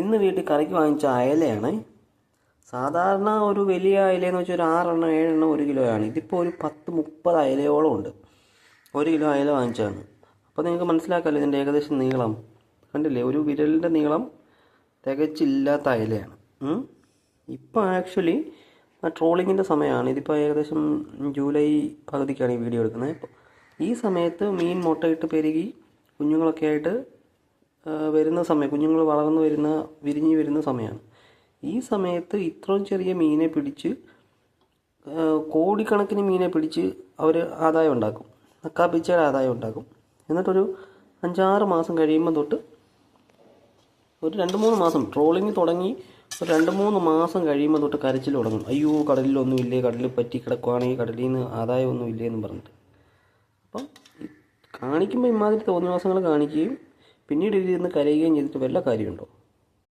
ഇന്ന് വീട്ടിൽ കറിക്ക് വാങ്ങിച്ച അയലയാണ്. സാധാരണ ഒരു വലിയ അയലയെന്ന് വെച്ചാൽ ഒരു ആറെണ്ണം ഏഴെണ്ണം ഒരു കിലോയാണ്. ഇതിപ്പോൾ ഒരു പത്ത് മുപ്പത് അയലയോളം ഉണ്ട്. ഒരു കിലോ അയല വാങ്ങിച്ചതാണ്. അപ്പോൾ നിങ്ങൾക്ക് മനസ്സിലാക്കാമല്ലോ ഇതിന്റെ ഏകദേശം നീളം. കണ്ടില്ലേ? ഒരു വിരലിന്റെ നീളം തികച്ചില്ലാത്ത അയലയാണ്. ഇപ്പോൾ ആക്ച്വലി ട്രോളിങ്ങിന്റെ സമയമാണ്. ഇതിപ്പോൾ ഏകദേശം ജൂലൈ പകുതിക്കാണ് ഈ വീഡിയോ എടുക്കുന്നത്. ഈ സമയത്ത് മീൻ മുട്ടയിട്ട് പെരുകി കുഞ്ഞുങ്ങളൊക്കെ ആയിട്ട് വരുന്ന സമയം കുഞ്ഞുങ്ങൾ വളർന്നു വരുന്ന വിരിഞ്ഞ് വരുന്ന സമയമാണ്. ഈ സമയത്ത് ഇത്രയും ചെറിയ മീനെ പിടിച്ച് കോടിക്കണക്കിന് മീനെ പിടിച്ച് അവർ ആദായം ഉണ്ടാക്കും. നക്കാപ്പിച്ചയുടെ ആദായം ഉണ്ടാക്കും. എന്നിട്ടൊരു അഞ്ചാറ് മാസം കഴിയുമ്പോൾ തൊട്ട് ഒരു രണ്ട് മൂന്ന് മാസം ട്രോളിങ് തുടങ്ങി ഒരു രണ്ട് മൂന്ന് മാസം കഴിയുമ്പോൾ തൊട്ട് കരച്ചിൽ തുടങ്ങും. അയ്യോ കടലിലൊന്നും ഇല്ലേ കടലിൽ പറ്റി കിടക്കുവാണെങ്കിൽ കടലിൽ നിന്ന് ആദായമൊന്നും ഇല്ലേ എന്ന് പറഞ്ഞിട്ട്. അപ്പം കാണിക്കുമ്പോൾ ഇമാതിരി തോന്നിവാസങ്ങൾ കാണിക്കുകയും പിന്നീട് ഇതിൽ നിന്ന് കരയുകയും ചെയ്തിട്ട് വല്ല കാര്യമുണ്ടോ?